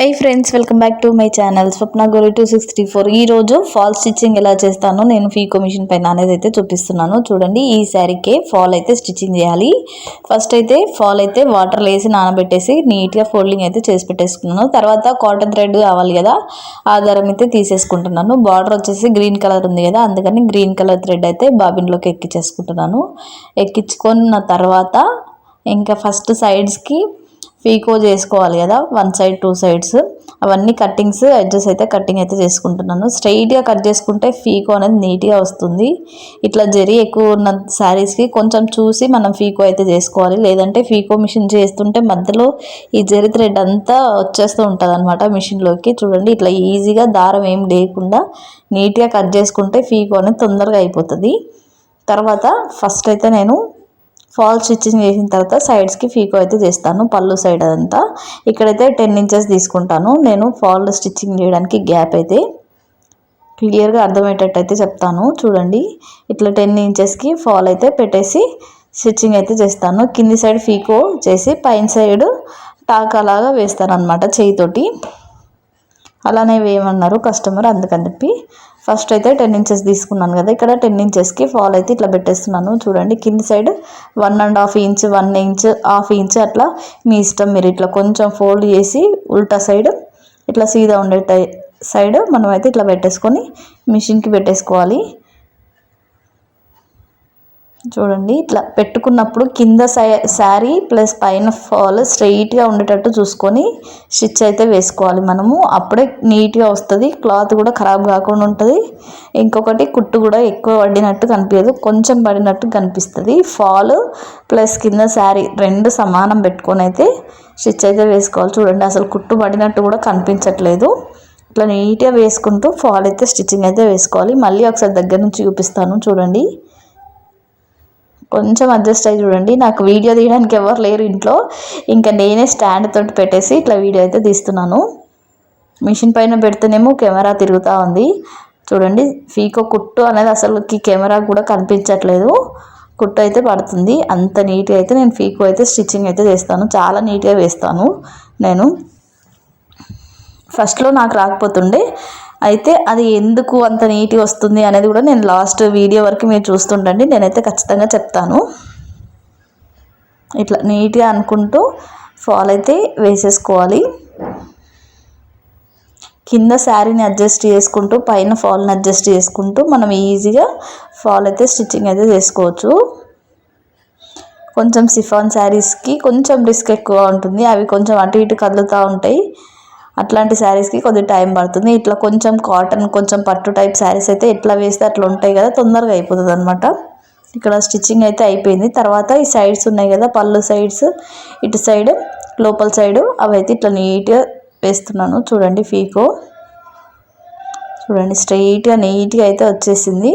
Hi friends welcome back to my channel Swapna Gori two six three four ఈరోజు fall stitching ఎలా చేస్తానో నేను faeco machine పైన అనేది అయితే చూపిస్తున్నాను. చూడండి ఈ శారీకే ఫాల్ అయితే స్టిచ్చింగ్ చేయాలి. ఫస్ట్ అయితే ఫాల్ అయితే వాటర్ వేసి నానబెట్టేసి నీట్గా ఫోల్డింగ్ అయితే చేసి పెట్టేసుకున్నాను. తర్వాత కాటన్ థ్రెడ్ కావాలి కదా ఆ దారం అయితే తీసేసుకుంటున్నాను. బార్డర్ వచ్చేసి గ్రీన్ కలర్ ఉంది కదా అందుకని గ్రీన్ కలర్ థ్రెడ్ అయితే బాబిన్లోకి ఎక్కించేసుకుంటున్నాను ఎక్కించుకున్న తర్వాత ఇంకా ఫస్ట్ సైడ్స్కి పీకో చేసుకోవాలి కదా వన్ సైడ్ టూ సైడ్స్ అవన్నీ కట్టింగ్స్ అడ్జస్ట్ అయితే కట్టింగ్ అయితే చేసుకుంటున్నాను. స్ట్రైట్గా కట్ చేసుకుంటే ఫీకో అనేది నీట్గా వస్తుంది. ఇట్లా జరి ఎక్కువ ఉన్న శారీస్కి కొంచెం చూసి మనం ఫీకో అయితే చేసుకోవాలి. లేదంటే ఫీకో మిషన్ చేస్తుంటే మధ్యలో ఈ జరి థ్రెడ్ అంతా వచ్చేస్తూ ఉంటుంది అనమాట మిషన్లోకి చూడండి ఇట్లా ఈజీగా దారం ఏం లేకుండా నీట్గా కట్ చేసుకుంటే ఫీకో అనేది తొందరగా అయిపోతుంది. తర్వాత ఫస్ట్ అయితే నేను ఫాల్ స్టిచ్చింగ్ చేసిన తర్వాత సైడ్స్కి ఫీకో అయితే చేస్తాను పళ్ళు సైడ్ అదంతా. ఇక్కడైతే టెన్ ఇంచెస్ తీసుకుంటాను. నేను ఫాల్ స్టిచ్చింగ్ చేయడానికి గ్యాప్ అయితే క్లియర్గా అర్థమయ్యేటట్టు అయితే చెప్తాను. చూడండి ఇట్లా టెన్ ఇంచెస్కి ఫాల్ అయితే పెట్టేసి స్టిచ్చింగ్ అయితే చేస్తాను. కింది సైడ్ ఫీకో చేసి పైన సైడ్ టాక్ అలాగా వేస్తాను అనమాట చేయితోటి. అలానే వేయమన్నారు కస్టమర్ అందుకని చెప్పి. ఫస్ట్ అయితే టెన్ ఇంచెస్ తీసుకున్నాను కదా ఇక్కడ టెన్ ఇంచెస్కి ఫాల్ అయితే ఇట్లా పెట్టేస్తున్నాను. చూడండి కింది side one and half inch one inch half inch అట్లా మీ ఇష్టం మీరు ఇట్లా కొంచెం ఫోల్డ్ చేసి ఉల్టా సైడ్ ఇట్లా సీదా ఉండే సైడ్ మనం అయితే ఇట్లా పెట్టేసుకొని మిషన్కి పెట్టేసుకోవాలి. చూడండి ఇట్లా పెట్టుకున్నప్పుడు కింద శారీ ప్లస్ పైన ఫాల్ స్ట్రైట్గా ఉండేటట్టు చూసుకొని స్టిచ్ అయితే వేసుకోవాలి మనము. అప్పుడే నీట్గా వస్తుంది క్లాత్ కూడా ఖరాబ్ కాకుండా ఉంటుంది. ఇంకొకటి కుట్టు కూడా ఎక్కువ పడినట్టు కనిపించదు కొంచెం పడినట్టు కనిపిస్తుంది. ఫాల్ ప్లస్ కింద శారీ రెండు సమానం పెట్టుకొని అయితే స్టిచ్ అయితే వేసుకోవాలి. చూడండి అసలు కుట్టు పడినట్టు కూడా కనిపించట్లేదు. ఇట్లా నీట్గా వేసుకుంటూ ఫాల్ అయితే స్టిచ్చింగ్ అయితే వేసుకోవాలి. మళ్ళీ ఒకసారి దగ్గర నుంచి చూపిస్తాను చూడండి. కొంచెం అడ్జస్ట్ అయ్యి చూడండి. నాకు వీడియో తీయడానికి ఎవరు లేరు ఇంట్లో. ఇంకా నేనే స్టాండ్ తోటి పెట్టేసి ఇట్లా వీడియో అయితే తీస్తున్నాను. మిషన్ పైన పెడితేనేమో కెమెరా తిరుగుతూ ఉంది. చూడండి ఫీకో కుట్టు అనేది అసలుకి కెమెరా కూడా కనిపించట్లేదు. కుట్టు అయితే పడుతుంది. అంత నీట్గా అయితే నేను ఫీకో అయితే స్టిచ్చింగ్ అయితే చేస్తాను. చాలా నీట్గా వేస్తాను నేను. ఫస్ట్లో నాకు రాకపోతుండే అయితే అది ఎందుకు అంత నీట్గా వస్తుంది అనేది కూడా నేను లాస్ట్ వీడియో వరకు మీరు చూస్తుండండి. నేనైతే ఖచ్చితంగా చెప్తాను. ఇట్లా నీట్గా అనుకుంటూ ఫాల్ అయితే వేసేసుకోవాలి. కింద శారీని అడ్జస్ట్ చేసుకుంటూ పైన ఫాల్ని అడ్జస్ట్ చేసుకుంటూ మనం ఈజీగా ఫాల్ అయితే స్టిచ్చింగ్ అయితే చేసుకోవచ్చు. కొంచెం సిఫాన్ శారీస్కి కొంచెం రిస్క్ ఎక్కువ ఉంటుంది. అవి కొంచెం అటు ఇటు కదులుతూ ఉంటాయి. అట్లాంటి శారీస్కి కొద్దిగా టైం పడుతుంది. ఇట్లా కొంచెం కాటన్ కొంచెం పట్టు టైప్ శారీస్ అయితే ఎట్లా వేస్తే అట్లా ఉంటాయి కదా తొందరగా అయిపోతుంది అనమాట ఇక్కడ స్టిచ్చింగ్ అయితే అయిపోయింది. తర్వాత ఈ సైడ్స్ ఉన్నాయి కదా పళ్ళు సైడ్స్ ఇటు సైడ్ లోపల సైడు అవి అయితే ఇట్లా నీట్గా వేస్తున్నాను. చూడండి ఫీకో చూడండి స్ట్రైట్గా నీట్గా అయితే వచ్చేసింది.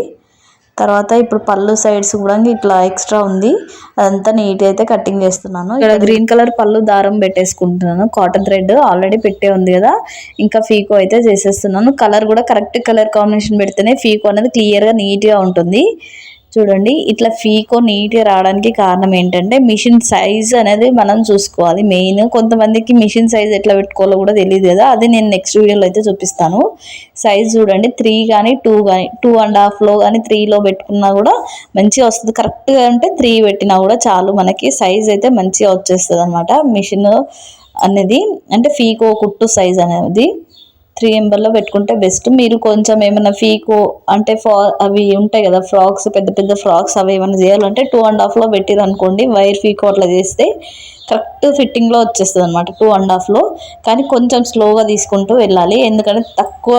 తర్వాత ఇప్పుడు పళ్ళు సైడ్స్ కూడా ఇట్లా ఎక్స్ట్రా ఉంది. అదంతా నీట్ అయితే కటింగ్ చేస్తున్నాను. ఇక్కడ గ్రీన్ కలర్ పళ్ళు దారం పెట్టేసుకుంటున్నాను. కాటన్ థ్రెడ్ ఆల్రెడీ పెట్టే ఉంది కదా. ఇంకా ఫీకో అయితే చేసేస్తున్నాను. కలర్ కూడా కరెక్ట్ కలర్ కాంబినేషన్ పెడితేనే ఫీకో అనేది క్లియర్గా నీట్గా ఉంటుంది. చూడండి ఇట్లా ఫీకో నీట్గా రావడానికి కారణం ఏంటంటే మిషన్ సైజ్ అనేది మనం చూసుకోవాలి. మెయిన్ కొంతమందికి మిషన్ సైజ్ ఎట్లా పెట్టుకోవాలో కూడా తెలియదు కదా అది నేను నెక్స్ట్ వీడియోలో అయితే చూపిస్తాను. సైజ్ చూడండి త్రీ కానీ టూ కానీ టూ అండ్ హాఫ్లో కానీ త్రీలో పెట్టుకున్నా కూడా మంచిగా వస్తుంది. కరెక్ట్గా అంటే త్రీ పెట్టినా కూడా చాలు మనకి సైజ్ అయితే మంచిగా వచ్చేస్తుంది అనమాట మిషన్ అనేది అంటే ఫీకో కుట్టు సైజ్ అనేది. త్రీ ఎంబర్లో పెట్టుకుంటే బెస్ట్ మీరు కొంచెం ఏమైనా ఫీకు అంటే ఫా అవి ఉంటాయి కదా ఫ్రాక్స్ పెద్ద పెద్ద ఫ్రాక్స్ అవి ఏమైనా చేయాలంటే టూ అండ్ హాఫ్లో పెట్టిరనుకోండి వైర్ ఫీకో అట్లా చేస్తే కరెక్ట్ ఫిట్టింగ్లో వచ్చేస్తుంది అనమాట టూ అండ్ హాఫ్లో. కానీ కొంచెం స్లోగా తీసుకుంటూ వెళ్ళాలి. ఎందుకంటే తక్కువ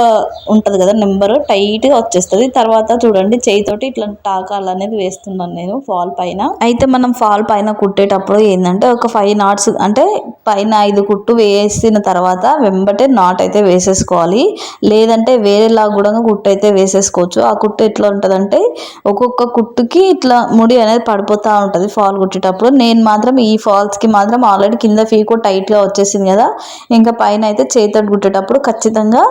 ఉంటుంది కదా నెంబర్ టైట్గా వచ్చేస్తుంది. తర్వాత చూడండి చేయితోటి ఇట్లా టాకాలు అనేది వేస్తున్నాను నేను ఫాల్ పైన. అయితే మనం ఫాల్ పైన కుట్టేటప్పుడు ఏంటంటే ఒక ఫైవ్ నాట్స్ అంటే పైన ఐదు కుట్టు వేసిన తర్వాత వెంబటే నాట్ అయితే వేసేసుకోవాలి. లేదంటే వేరేలా కూడా కుట్టు అయితే వేసేసుకోవచ్చు. ఆ కుట్టు ఎట్లా ఉంటుందంటే ఒక్కొక్క కుట్టుకి ఇట్లా ముడి అనేది పడిపోతూ ఉంటుంది ఫాల్ కుట్టేటప్పుడు. నేను మాత్రం ఈ ఫాల్స్కి మాత్రం ఆల్రెడీ కింద ఫీకో టైట్గా వచ్చేసింది కదా. ఇంకా పైన అయితే చేతితో కుట్టేటప్పుడు ఖచ్చితంగా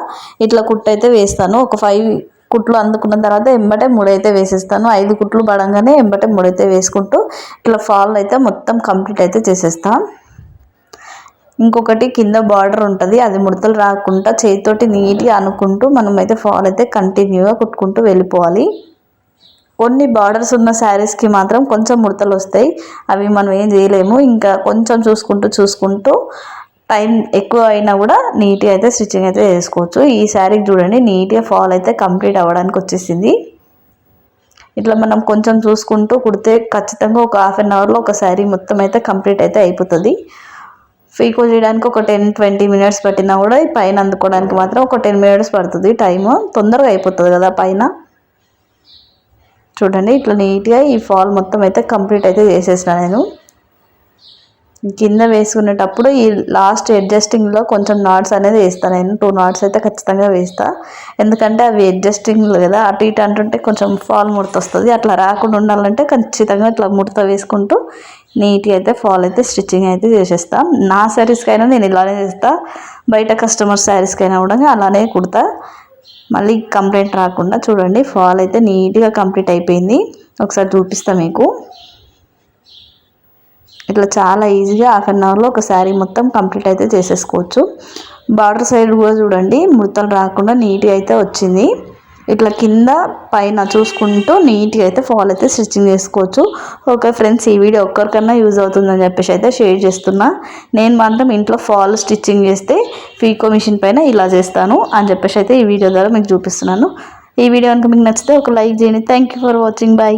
ఇట్లా కుట్టు అయితే వేస్తాను. ఒక ఫైవ్ కుట్లు అందుకున్న తర్వాత ఎంబటే ముడైతే వేసేస్తాను. ఐదు కుట్లు పడంగానే ఎంబటే ముడైతే వేసుకుంటూ ఇట్లా ఫాల్ అయితే మొత్తం కంప్లీట్ అయితే చేసేస్తాను ఇంకొకటి కింద బార్డర్ ఉంటుంది. అది ముడతలు రాకుండా చేతితోటి నీట్గా అనుకుంటూ మనం అయితే ఫాల్ అయితే కంటిన్యూగా కుట్టుకుంటూ వెళ్ళిపోవాలి. కొన్ని బార్డర్స్ ఉన్న శారీస్కి మాత్రం కొంచెం ముడతలు వస్తాయి. అవి మనం ఏం చేయలేము. ఇంకా కొంచెం చూసుకుంటూ చూసుకుంటూ టైం ఎక్కువ అయినా కూడా నీట్గా అయితే స్టిచ్చింగ్ అయితే చేసుకోవచ్చు. ఈ శారీకి చూడండి నీట్గా ఫాల్ అయితే కంప్లీట్ అవ్వడానికి వచ్చేసింది. ఇట్లా మనం కొంచెం చూసుకుంటూ కుడితే ఖచ్చితంగా ఒక హాఫ్ అన్ అవర్లో ఒక శారీ మొత్తం అయితే కంప్లీట్ అయితే అయిపోతుంది. ఫీకో చేయడానికి ఒక టెన్ ట్వంటీ మినిట్స్ పట్టినా కూడా ఈ పైన అందుకోవడానికి మాత్రం ఒక టెన్ మినిట్స్ పడుతుంది టైము. తొందరగా అయిపోతుంది కదా పైన. చూడండి ఇట్లా నీట్గా ఈ ఫాల్ మొత్తం అయితే కంప్లీట్ అయితే చేసేసిన నేను. కింద వేసుకునేటప్పుడు ఈ లాస్ట్ అడ్జస్టింగ్లో కొంచెం నాట్స్ అనేది వేస్తాను నేను. టూ నాట్స్ అయితే ఖచ్చితంగా వేస్తా. ఎందుకంటే అవి అడ్జస్టింగ్లు కదా అటు ఇటు అంటుంటే కొంచెం ఫాల్ ముడత వస్తుంది అట్లా రాకుండా ఉండాలంటే ఖచ్చితంగా ఇట్లా ముడత వేసుకుంటూ నీట్గా అయితే ఫాల్ అయితే స్టిచ్చింగ్ అయితే చేసేస్తా. నా శారీస్కైనా నేను ఇలానే చేస్తా. బయట కస్టమర్ శారీస్కైనా కూడా అలానే కుడతా. మళ్ళీ కంప్లైంట్ రాకుండా చూడండి. ఫాల్ అయితే నీట్గా కంప్లీట్ అయిపోయింది. ఒకసారి చూపిస్తా మీకు. ఇట్లా చాలా ఈజీగా హాఫ్ అన్ అవర్లో ఒక శారీ మొత్తం కంప్లీట్ అయితే చేసేసుకోవచ్చు. బార్డర్ సైడ్ కూడా చూడండి. ముడతలు రాకుండా నీట్గా అయితే వచ్చింది. ఇట్లా కింద పైన చూసుకుంటూ నీట్గా అయితే ఫాల్ అయితే స్టిచ్చింగ్ చేసుకోవచ్చు. ఓకే ఫ్రెండ్స్ ఈ వీడియో ఒక్కరికన్నా యూజ్ అవుతుందని చెప్పేసి అయితే షేర్ చేస్తున్నా. నేను మాత్రం ఇంట్లో ఫాల్ స్టిచ్చింగ్ చేస్తే ఫీకో మిషన్ పైన ఇలా చేస్తాను అని చెప్పేసి అయితే ఈ వీడియో ద్వారా మీకు చూపిస్తున్నాను. ఈ వీడియో కనుక మీకు నచ్చితే ఒక లైక్ చేయండి. Thank you for watching bye